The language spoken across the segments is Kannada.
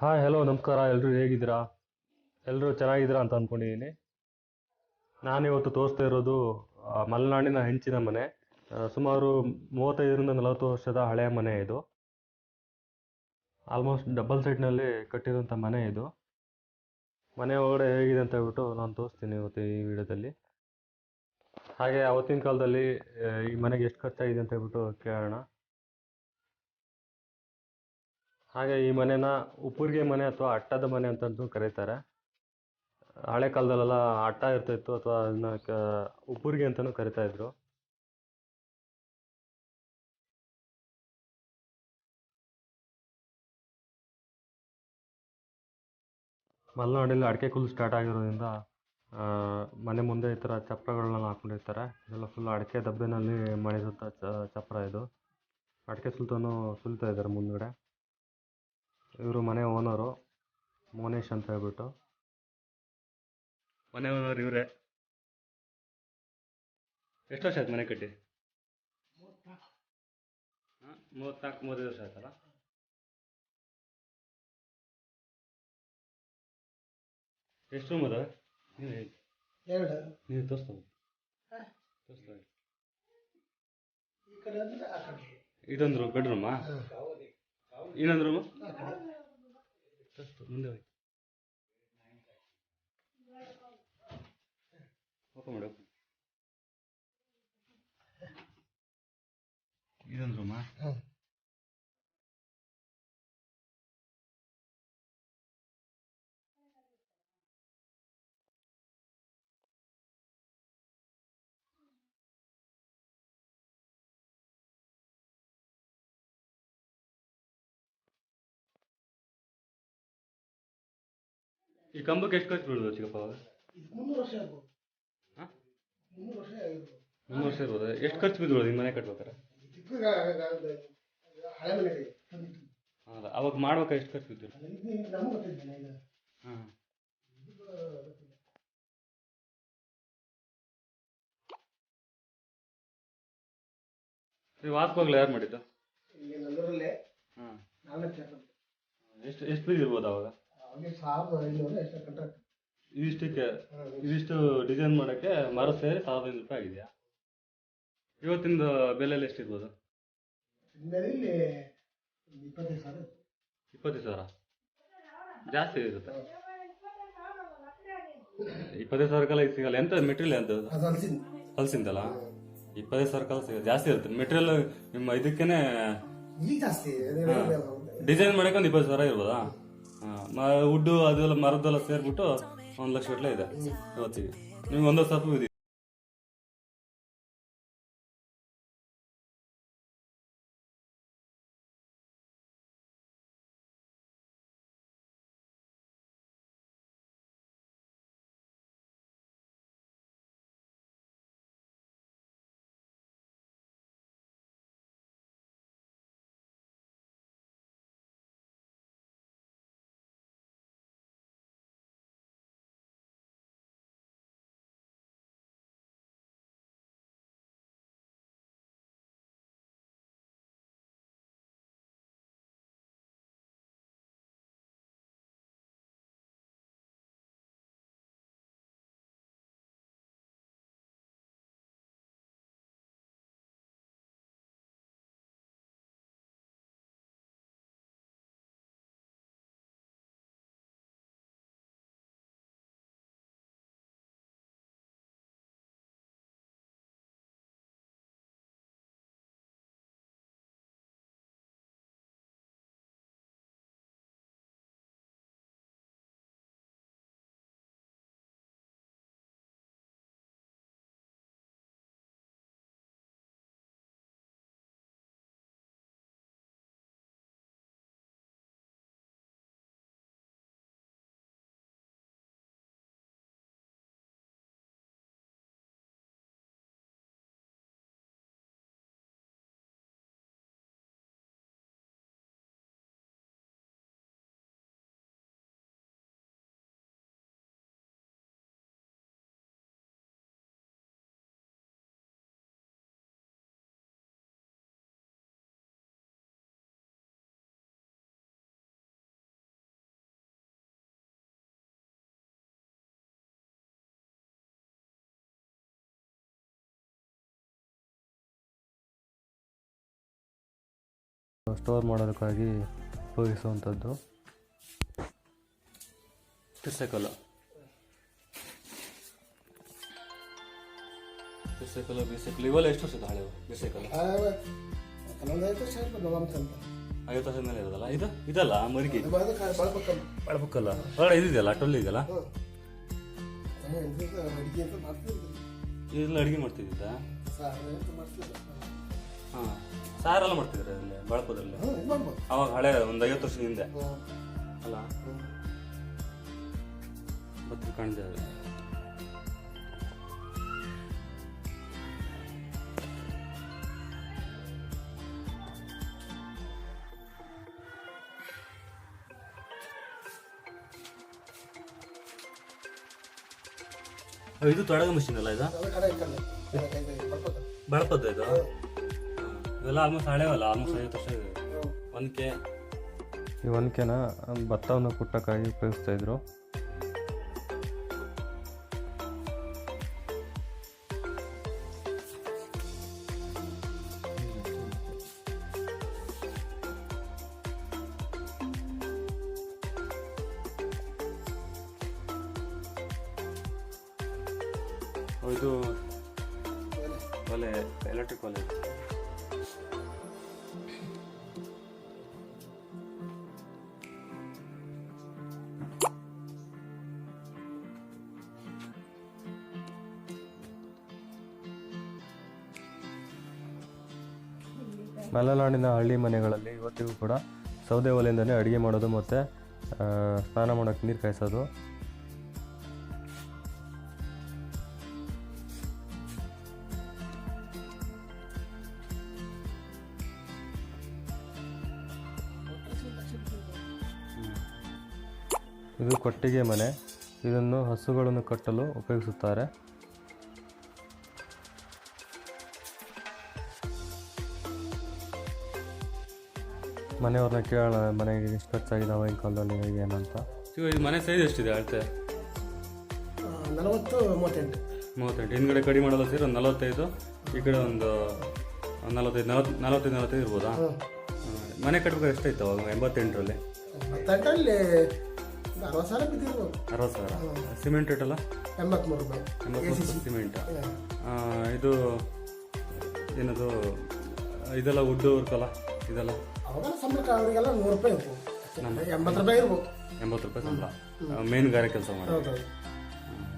ಹಾಯ್ ಹಲೋ ನಮಸ್ಕಾರ. ಎಲ್ಲರೂ ಹೇಗಿದ್ದೀರಾ? ಎಲ್ಲರೂ ಚೆನ್ನಾಗಿದ್ದೀರಾ ಅಂತ ಅಂದ್ಕೊಂಡಿದ್ದೀನಿ ನಾನಿವತ್ತು ತೋರಿಸ್ತಾ ಇರೋದು ಮಲೆನಾಡಿನ ಹೆಂಚಿನ ಮನೆ. ಸುಮಾರು ಮೂವತ್ತೈದರಿಂದ ನಲವತ್ತು ವರ್ಷದ ಹಳೆಯ ಮನೆ ಇದು. ಆಲ್ಮೋಸ್ಟ್ ಡಬಲ್ ಸೈಡ್ನಲ್ಲಿ ಕಟ್ಟಿರೋಂಥ ಮನೆ ಇದು. ಮನೆ ಒಳಗಡೆ ಹೇಗಿದೆ ಅಂತ ಹೇಳ್ಬಿಟ್ಟು ನಾನು ತೋರಿಸ್ತೀನಿ ಇವತ್ತು ಈ ವಿಡಿಯೋದಲ್ಲಿ. ಹಾಗೆ ಅವತ್ತಿನ ಕಾಲದಲ್ಲಿ ಈ ಮನೆಗೆ ಎಷ್ಟು ಖರ್ಚಾಗಿದೆ ಅಂತ ಹೇಳ್ಬಿಟ್ಟು ಕೇಳೋಣ. ಹಾಗೆ ಈ ಮನೆನ ಉಪ್ಪುರಿಗೆ ಮನೆ ಅಥವಾ ಅಟ್ಟದ ಮನೆ ಅಂತಂದು ಕರೀತಾರೆ. ಹಳೆ ಕಾಲದಲ್ಲೆಲ್ಲ ಅಟ್ಟ ಇರ್ತಿತ್ತು ಅಥವಾ ಅದನ್ನ ಕ ಉಪ್ಪುರಿಗೆ ಅಂತಲೂ ಕರಿತಾ ಇದ್ರು. ಮಲೆನಾಡಲ್ಲಿ ಅಡಿಕೆ ಕುಲ್ ಸ್ಟಾರ್ಟ್ ಆಗಿರೋದ್ರಿಂದ ಮನೆ ಮುಂದೆ ಈ ಥರ ಚಪ್ರಗಳನ್ನ ಹಾಕೊಂಡಿರ್ತಾರೆ. ಇದೆಲ್ಲ ಫುಲ್ ಅಡಿಕೆ ದಬ್ಬೆನಲ್ಲಿ ಮಾಡಿದಂಥ ಚಪ್ಪರ ಇದು. ಅಡಿಕೆ ಸುಲ್ತಾನು ಸುಲ್ತಾ ಇದ್ದಾರೆ ಮುಂದ್ಗಡೆ. ಇವರು ಮನೆ ಓನರು ಮೋನೇಶ್ ಅಂತ ಹೇಳ್ಬಿಟ್ಟು. ಮನೆ ಓನರ್ ಇವರೇ. ಎಷ್ಟು ವರ್ಷ ಆಯ್ತು ಮನೆ ಕಟ್ಟಿ? ಹಾಂ ಮೂವತ್ತ್ನಾಲ್ಕು ಮೂವತ್ತೈದು ವರ್ಷ ಆಯ್ತಲ್ಲ? ಎಷ್ಟು ರೂಮ್ ಅದಾವೆ? ನೀವು ಹೇಳಿ. ಎರಡು. ನೀವು ತೋರಿಸ್ತಾ. ತೋರಿಸ್ತಾ ಈ ಕಡೆ ಅಂದ್ರೆ ಆ ಕಡೆ. ಇದೊಂದು ಬೆಡ್ರೂಮಾ ತೋರಿಸ್ತು ಮುಂದೆ ಹೋಗಿ. ಮಾಡಿ open. ಈ ಕಂಬಕ್ಕೆ ಎಷ್ಟು ಖರ್ಚು ಬೀಳ್ಬೋದು ಚಿಕ್ಕಪ್ಪ ಅವಾಗ? ಮುನ್ನೂರು ವರ್ಷ ಆಗ್ಬೋದು. ಹಾಂ? ಮುನ್ನೂರು ವರ್ಷ ಆಗಿರ್ಬೋದು ಮುನ್ನೂರು ವರ್ಷ ಇರ್ಬೋದು ಎಷ್ಟು ಖರ್ಚು ಬಿದ್ದು ನಿಮ್ಮ ಮನೆ ಕಟ್ಬೇಕಾರೆ ಚಿಕ್ಕ ಹಳೆ ಮನೆ ಇದೆ ತಂದಿದ್ದು. ಹೌದ? ಅವಾಗ ಮಾಡ್ಬೇಕಾ ಎಷ್ಟು ಖರ್ಚು ಬಿದ್ದಿಲ್ಲ ಅದು ಇದು ನಮ್ಗೆ ಗೊತ್ತಿಲ್ಲ ಇದು ಹಾಂ. ಇದು ಗೊತ್ತಿಲ್ಲ. ನೀವು ವಾಸ್ಕೋಗ್ಲು ಯಾರು ಮಾಡಿದ್ದು? ಇಲ್ಲಿ ಹಾಂ. ನಾಲ್ಕು ಎಷ್ಟು ಎಷ್ಟು ಬಿದ್ದಿರ್ಬೋದು ಅವಾಗ? ಅವಾಗ ಸಾವಿರದ ಐನೂರು ಎಷ್ಟು ಕಂಟ್ರಾಕ್ಟ್ ಇದಿಷ್ಟಕ್ಕೆ ಇದಿಷ್ಟು ಡಿಸೈನ್ ಮಾಡೋಕ್ಕೆ ಮರ ಸೇರಿ ಸಾವಿರದ ಐನೂರು ರೂಪಾಯಿ ಆಗಿದೆಯಾ? ಇವತ್ತಿಂದ ಬೆಲೆಯಲ್ಲಿ ಎಷ್ಟಿರ್ಬೋದು? ಇರ್ಬೋದು ಇಪ್ಪತ್ತೈದು ಸಾವಿರ. ಇಪ್ಪತ್ತೈದು ಸಾವಿರ? ಜಾಸ್ತಿ ಇರುತ್ತೆ. ಇಪ್ಪತ್ತೈದು ಸಾವಿರ ಕಾಲ ಸಿಗಲ್ಲ. ಎಂತ ಮೆಟೀರಿಯಲ್ ಎಂತ ಕಲ್ಸಿಂದಲ್ಲ ಇಪ್ಪತ್ತೈದು ಸಾವಿರ ಕಾಲ ಸಿಗಲ್ಲ. ಜಾಸ್ತಿ ಇರುತ್ತೆ. ಮೆಟೀರಿಯಲ್ ನಿಮ್ಮ ಇದಕ್ಕೇನೆ ಡಿಸೈನ್ ಮಾಡಕ್ಕೆ ಒಂದು ಇಪ್ಪತ್ತು ಸಾವಿರ ಇರ್ಬೋದಾ? ವುಡ್ಡು ಅದೆಲ್ಲ ಮರದ್ದೆಲ್ಲ ಸೇರ್ಬಿಟ್ಟು ಒಂದು ಲಕ್ಷ ಗಟ್ಟಲೆ ಇದೆ. ಇವತ್ತಿಗೆ. ನಿಮ್ಗೆ ಒಂದೊಂದು ಸ್ವಲ್ಪ ಇದೆ ಸ್ಟೋರ್ ಮಾಡೋದಕ್ಕಾಗಿ ಉಪಯೋಗಿಸುವಂಥದ್ದು. ಬಿಸೆಕಲ್ಲು ಬಿಸೆಕಲ್ಲು ಬಿಸೈಕಲ್ ಇವೆಲ್ಲ ಎಷ್ಟು ವರ್ಷದ ಹಳೆ ಬಿಸೈಕಲ್ ಐವತ್ತು ವರ್ಷದ ಮೇಲೆ ಇರೋದಲ್ಲ? ಇದು? ಇದಲ್ಲ ಮರಿಗಿ ಬಳಬೇಕಲ್ಲ ಹೊರಗಡೆ ಇದಿದೆಯಲ್ಲ ಟೊಲ್ ಇದೆಯಲ್ಲ? ಅಡಿಗೆ ಅಂತ ಮಾಡ್ತಿದ್ರು ಇದೆಲ್ಲ ಅಡುಗೆ ಮಾಡ್ತಿದ್ದ ಸಾರು ಅಂತ ಮಾಡ್ತಿದ್ರು ಹಾಂ. ಸಾರೆಲ್ಲ ಮಾಡ್ತಿದ್ರೆ ಅಲ್ಲಿ ಬಳಪದಲ್ಲಿ ಮಾಡ್ಬೋದು. ಅವಾಗ ಹಳೆ ಒಂದು ಐವತ್ತು ವರ್ಷದ ಹಿಂದೆ. ಅಲ್ಲ? ಬತ್ತಿ ಕಾಣಿದೆ ಅದು ಇದು ತೊಡಗ ಮಿಷಿನ್ ಅಲ್ಲ ಇದು? ಬಳಪದ್ದು ಇದು. ಇವೆಲ್ಲ ಆಲ್ಮೋಸ್ಟ್ ಹಳೆವಲ್ಲ ಆಲ್ಮೋಸ್ಟ್ ಐವತ್ತು ವರ್ಷ ಇದೆ. ಒನ್ಕೆ ಈ ಒನಕೆನ ಭತ್ತವನ್ನು ಕುಟ್ಟಕ್ಕಾಗಿ ಉಪಯೋಗಿಸ್ತಾ ಇದ್ರು. ಇದು ಒಲೆ ಎಲೆಕ್ಟ್ರಿಕ್ ಒಲೆ. ಮಲೆನಾಡಿನ ಹಳ್ಳಿ ಮನೆಗಳಲ್ಲಿ ಇವತ್ತಿಗೂ ಕೂಡ ಸೌದೆ ಒಲೆಯಿಂದಲೇ ಅಡುಗೆ ಮಾಡೋದು ಮತ್ತು ಸ್ನಾನ ಮಾಡೋಕ್ಕೆ ನೀರು ಕಾಯಿಸೋದು. ಇದು ಕೊಟ್ಟಿಗೆ ಮನೆ. ಇದನ್ನು ಹಸುಗಳನ್ನು ಕಟ್ಟಲು ಉಪಯೋಗಿಸುತ್ತಾರೆ. ಮನೆಯವ್ರನ್ನ ಕೇಳೋಣ ಮನೆಗೆ ಎಷ್ಟು ಖರ್ಚಾಗಿದೆ ಅವಾಗಿನ ಕಾಲದಲ್ಲಿ ಹೇಗೆ ಏನಂತ ಇವ ಇದು ಮನೆ ಸೈಜ್ ಎಷ್ಟಿದೆ ಅಳತೆ? ನಲವತ್ತು ಮೂವತ್ತೆಂಟು. ಮೂವತ್ತೆಂಟು. ಹಿಂದ್ಗಡೆ ಕಡಿಮೆ ಮಾಡಲ್ಲ ಸೇರಿ ಒಂದು ನಲವತ್ತೈದು ಈ ಕಡೆ ಒಂದು ನಲವತ್ತೈದು ನಲವತ್ತು ನಲವತ್ತೈದು ನಲವತ್ತೈದು ಇರ್ಬೋದಾ? ಹ್ಮ್. ಮನೆ ಕಟ್ಬೇಕು ಎಷ್ಟಾಯ್ತು ಅವಾಗ? ಎಂಬತ್ತೆಂಟರಲ್ಲಿ? ಅರವತ್ತು ಸಾವಿರ ಬಿದ್ದಿರ್ಬೋದು ಅರವತ್ತು ಸಾವಿರ? ಸಿಮೆಂಟ್ ಇಟ್ಟಲ್ಲ ಎಂಬತ್ಮೂರು ರೂಪಾಯಿ. ಎಂಬತ್ತು ಸಿಮೆಂಟ್. ಇದು ಏನದು ಇದೆಲ್ಲ ವುಡ್ ವರ್ಕ್ ಅಲ್ಲ? ಇದೆಲ್ಲ? ಸಂಬಳಕ್ಕೆ ಅವರಿಗೆಲ್ಲ ನೂರು ರೂಪಾಯಿ ಇರ್ಬೋದು. ಎಂಬತ್ತು ರೂಪಾಯಿ ಇರ್ಬೋದು. ಎಂಬತ್ತು ರೂಪಾಯಿ ಸಂಬಳ. ಮೇನ್ ಗಾರೆ ಕೆಲಸ ಮಾಡಿ. ಹೌದೌದು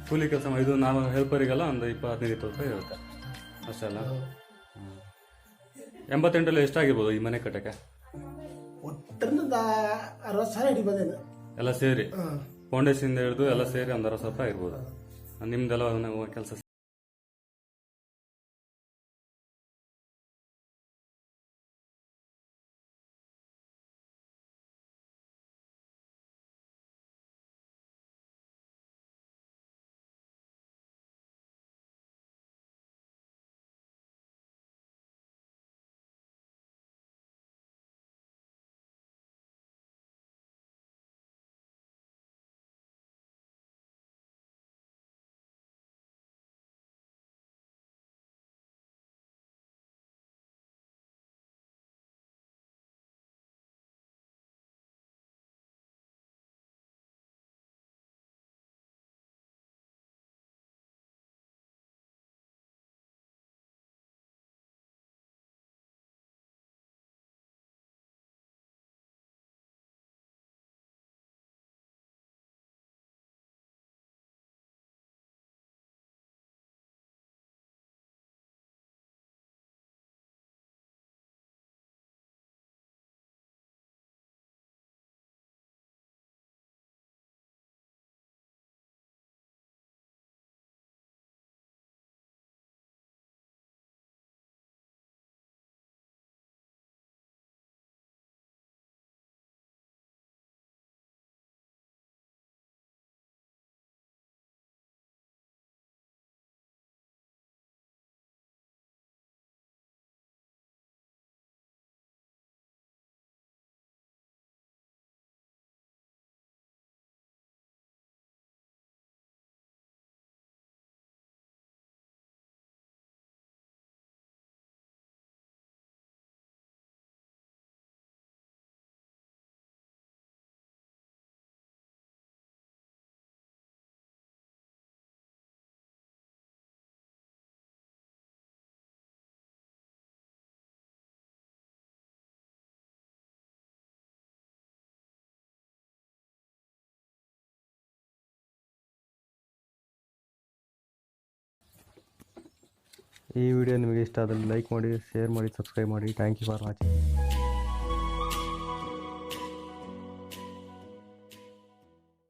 ಕೂಲಿ ಕೆಲಸ ಮಾಡಿ. ಇದು ನಾವು ಹೆಲ್ಪರಿಗೆಲ್ಲ ಒಂದು ಇಪ್ಪತ್ತು ಹದಿನೈದು ಇಪ್ಪತ್ತು ರೂಪಾಯಿ ಇರುತ್ತೆ. ಅಷ್ಟೇ ಅಲ್ಲ. ಎಂಬತ್ತೆಂಟರಲ್ಲಿ ಎಷ್ಟಾಗಿರ್ಬೋದು ಈ ಮನೆ ಕಟ್ಟಕ್ಕೆ? ಒಟ್ಟರಿಂದ ಅರವತ್ತು ಸಾವಿರ ಹಿಡಿಬೋದೇನು? ಎಲ್ಲ ಸೇರಿ? ಫೌಂಡೇಶನ್ ಹಿಡಿದು ಎಲ್ಲ ಸೇರಿ ಒಂದು ಅರವತ್ತು ಸಾವಿರ ರೂಪಾಯಿ ಇರ್ಬೋದು. ನಿಮ್ದೆಲ್ಲ ಕೆಲಸ ಈ ವಿಡಿಯೋ ನಿಮಗೆ ಇಷ್ಟ ಆದರೆ ಲೈಕ್ ಮಾಡಿ ಶೇರ್ ಮಾಡಿ ಸಬ್ಸ್ಕ್ರೈಬ್ ಮಾಡಿ. Thank you for watching